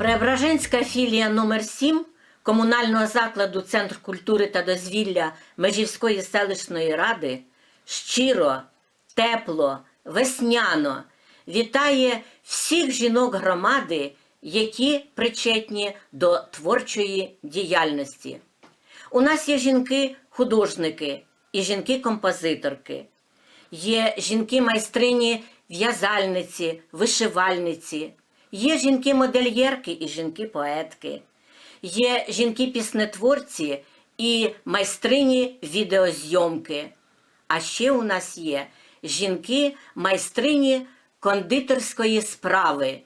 Преображенська філія номер 7 комунального закладу Центр культури та дозвілля Межівської селищної ради щиро, тепло, весняно вітає всіх жінок громади, які причетні до творчої діяльності. У нас є жінки-художники і жінки-композиторки. Є жінки-майстрині в'язальниці, вишивальниці, є жінки-модельєрки і жінки-поетки, є жінки-піснетворці і майстрині відеозйомки. А ще у нас є жінки-майстрині кондитерської справи.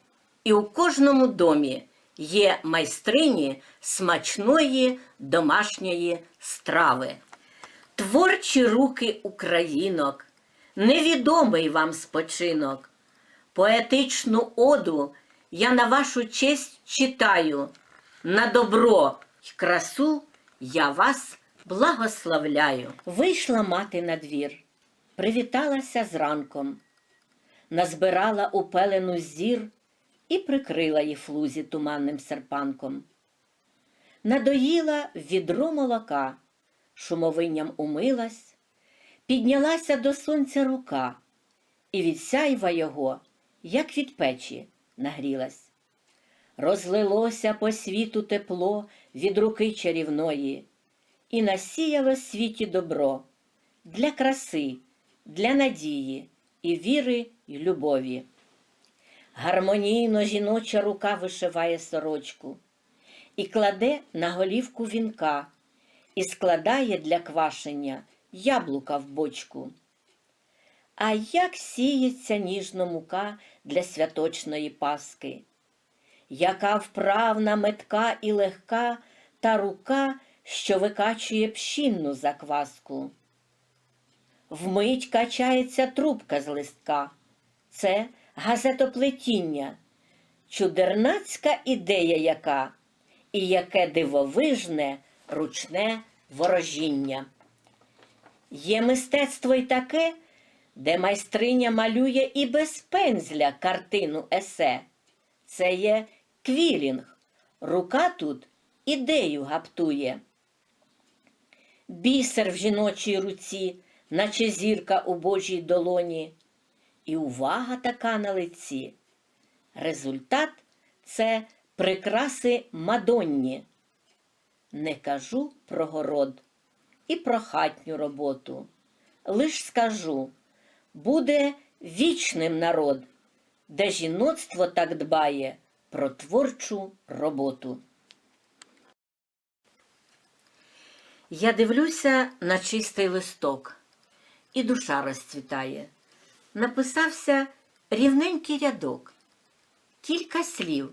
І у кожному домі є майстрині смачної домашньої страви. Творчі руки українок, невідомий вам спочинок. Поетичну оду я на вашу честь читаю. На добро й красу я вас благословляю. Вийшла мати на двір, привіталася з ранком, назбирала у пелену зір і прикрила її флузі туманним серпанком. Надоїла відро молока, шумовинням умилась, піднялася до сонця рука, і від сяйва його, як від печі, нагрілась. Розлилося по світу тепло від руки чарівної, і насіяло світі добро для краси, для надії і віри й любові. Гармонійно жіноча рука вишиває сорочку і кладе на голівку вінка, і складає для квашення яблука в бочку. А як сіється ніжно мука для святочної паски, яка вправна метка і легка та рука, що викачує пшінну закваску. Вмить качається трубка з листка. Це газетоплетіння, чудернацька ідея яка, і яке дивовижне ручне ворожіння. Є мистецтво й таке, де майстриня малює і без пензля картину есе. Це є квілінг. Рука тут ідею гаптує. Бісер в жіночій руці, наче зірка у Божій долоні. І увага така на лиці. Результат це прикраси мадонні. Не кажу про город і про хатню роботу. Лиш скажу, буде вічним народ, де жіноцтво так дбає про творчу роботу. Я дивлюся на чистий листок, і душа розцвітає. Написався рівненький рядок, кілька слів,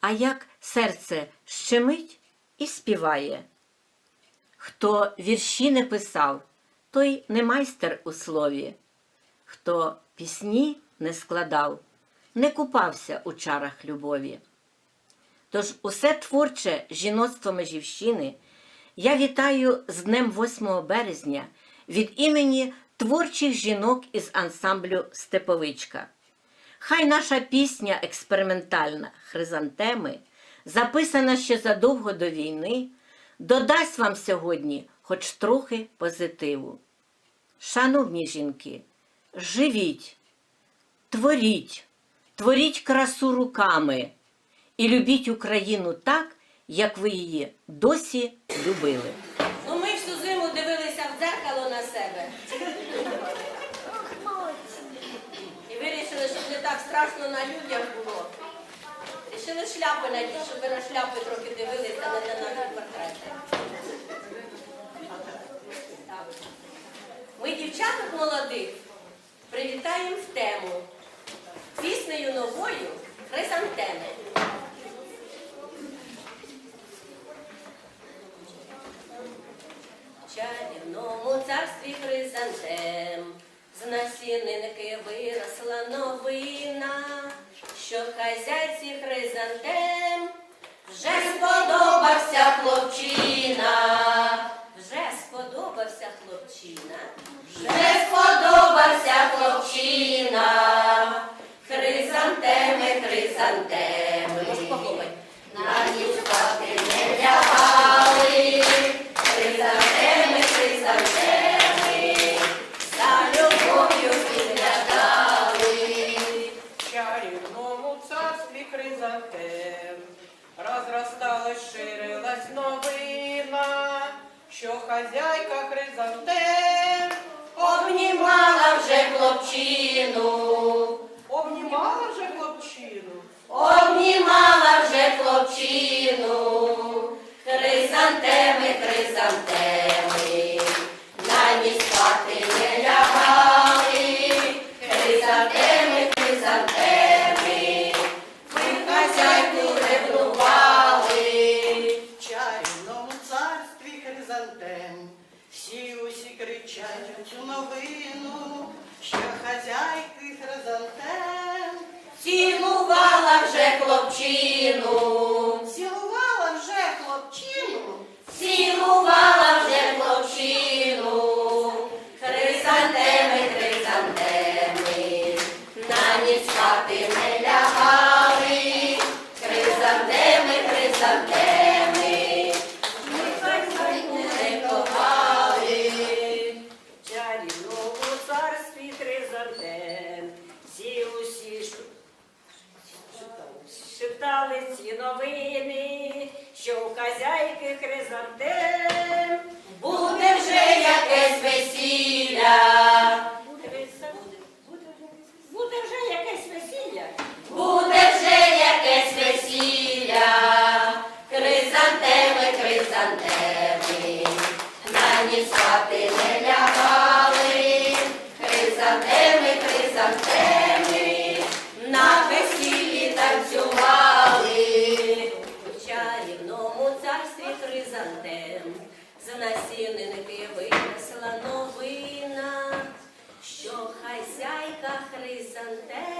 а як серце щемить і співає. Хто вірші не писав, той не майстер у слові, хто пісні не складав, не купався у чарах любові. Тож усе творче жіноцтво Межівщини я вітаю з Днем 8 березня від імені творчих жінок із ансамблю Степовичка. Хай наша пісня експериментальна Хризантеми, записана ще задовго до війни, додасть вам сьогодні хоч трохи позитиву. Шановні жінки, живіть, творіть, творіть красу руками і любіть Україну так, як ви її досі любили. Ну ми всю зиму дивилися в дзеркало на себе. І вирішили, щоб не так страшно на людях було. Рішили шляпи надіти, щоб ви на шляпи трохи дивилися, а не на наші портрети. Ми дівчаток молодих привітаємо в тему піснею новою хризантеми. В чарівному царстві хризантем, з насінинки виросла новина, що хазяйці хризантем вже сподобався хлопчина, сподобався хлопчина, вже сподобався хлопчина, хризантеми, хризантеми, на ніч не лягали, хризантеми, хризантеми, за любов'ю підглядали. В чарівному царстві хризантем розросталась, ширилась новий що хазяйка хризантем Обнімала вже хлопчину, обнімала вже хлопчину. обнімала вже хлопчину, хризантеми, хризантеми, на ніч спати не лягали, хризантеми, хризантеми, ми хазяйку ревнували. В чарівному царстві хризантем. Всі усі кричать цю новину, що хазяйки хризантем. Цілувала вже хлопчину, що у хазяйки хризантем. Буде вже якесь весілля. Буде вже якесь весілля. Буде вже якесь весілля, хризантеми, хризантеми, на ніч спати не лягали, хризантеми, хризантеми, хризантем, з насінники винесла новина, що хазяйка хризантем